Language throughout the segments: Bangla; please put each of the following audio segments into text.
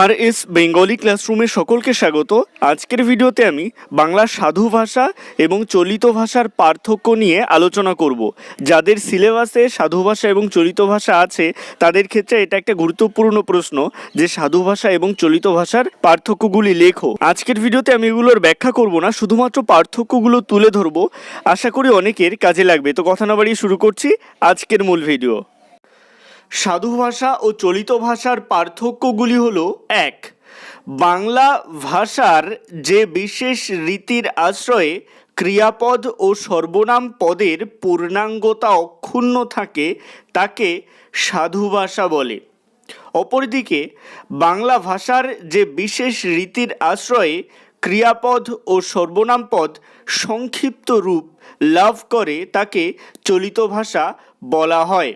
আর এস বেঙ্গলি ক্লাসরুমে সকলকে স্বাগত। আজকের ভিডিওতে আমি বাংলা সাধু ভাষা এবং চলিত ভাষার পার্থক্য নিয়ে আলোচনা করব। যাদের সিলেবাসে সাধু ভাষা এবং চলিত ভাষা আছে, তাদের ক্ষেত্রে এটা একটা গুরুত্বপূর্ণ প্রশ্ন যে সাধু ভাষা এবং চলিত ভাষার পার্থক্যগুলি লেখো। আজকের ভিডিওতে আমি এগুলোর ব্যাখ্যা করব না, শুধুমাত্র পার্থক্যগুলো তুলে ধরবো। আশা করি অনেকের কাজে লাগবে। তো কথা না বাড়িয়ে শুরু করছি আজকের মূল ভিডিও। সাধু ভাষা ও চলিত ভাষার পার্থক্যগুলি হল এক, বাংলা ভাষার যে বিশেষ রীতির আশ্রয়ে ক্রিয়াপদ ও সর্বনাম পদের পূর্ণাঙ্গতা অক্ষুণ্ণ থাকে, তাকে সাধু ভাষা বলে। অপরদিকে, বাংলা ভাষার যে বিশেষ রীতির আশ্রয়ে ক্রিয়াপদ ও সর্বনাম পদ সংক্ষিপ্ত রূপ লাভ করে, তাকে চলিত ভাষা বলা হয়।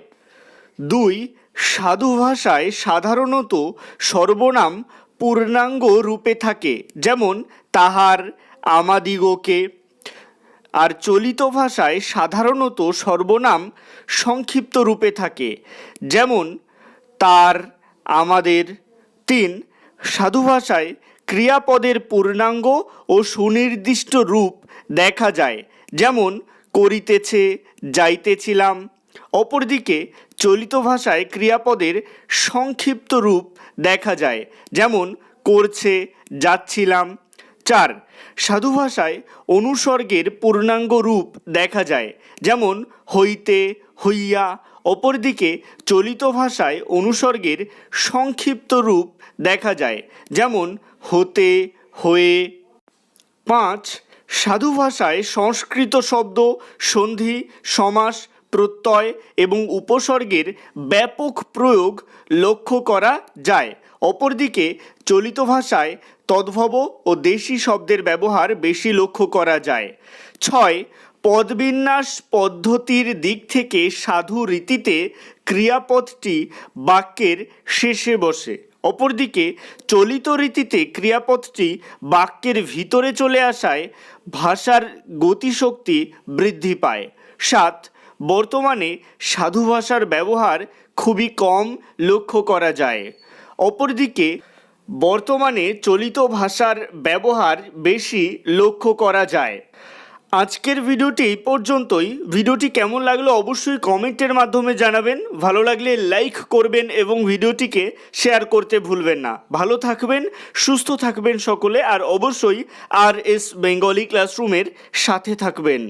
দুই, সাধু ভাষায় সাধারণত সর্বনাম পূর্ণাঙ্গ রূপে থাকে, যেমন তাহার, আমাদিগকে। আর চলিত ভাষায় সাধারণত সর্বনাম সংক্ষিপ্ত রূপে থাকে, যেমন তার, আমাদের। তিন, সাধু ভাষায় ক্রিয়াপদের পূর্ণাঙ্গ ও সুনির্দিষ্ট রূপ দেখা যায়, যেমন করিতেছে, যাইতেছিলাম। অপরদিকে চলিত ভাষায় ক্রিয়াপদের সংক্ষিপ্ত রূপ দেখা যায়। যেমন, করছে, যাচ্ছিলাম। চার, সাধু ভাষায় অনুসর্গের পূর্ণাঙ্গ রূপ দেখা যায়। যেমন, হইতে, হইয়া। অপরদিকে, চলিত ভাষায় অনুসর্গের সংক্ষিপ্ত রূপ দেখা যায়। যেমন, হতে, হয়ে। পাঁচ, সাধু ভাষায় সংস্কৃত শব্দ, সন্ধি, সমাস প্রত্যয় এবং উপসর্গের ব্যাপক প্রয়োগ লক্ষ্য করা যায়। অপরদিকে, চলিত ভাষায় তদ্ভব ও দেশি শব্দের ব্যবহার বেশি লক্ষ্য করা যায়। ছয়, পদবিন্যাস পদ্ধতির দিক থেকে সাধু রীতিতে ক্রিয়াপদটি বাক্যের শেষে বসে। অপরদিকে, চলিত রীতিতে ক্রিয়াপদটি বাক্যের ভিতরে চলে আসায় ভাষার গতিশক্তি বৃদ্ধি পায়। সাত বর্তমানে সাধু ভাষার ব্যবহার খুবই কম লক্ষ্য করা যায়। অপরদিকে, বর্তমানে চলিত ভাষার ব্যবহার বেশি লক্ষ্য করা যায়। আজকের ভিডিওটি এই পর্যন্তই। ভিডিওটি কেমন লাগল অবশ্যই কমেন্টের মাধ্যমে জানাবেন। ভালো লাগলে লাইক করবেন এবং ভিডিওটিকে শেয়ার করতে ভুলবেন না। ভালো থাকবেন, সুস্থ থাকবেন সকলে, আর অবশ্যই আর এস বেঙ্গলি ক্লাসরুমের সাথে থাকবেন।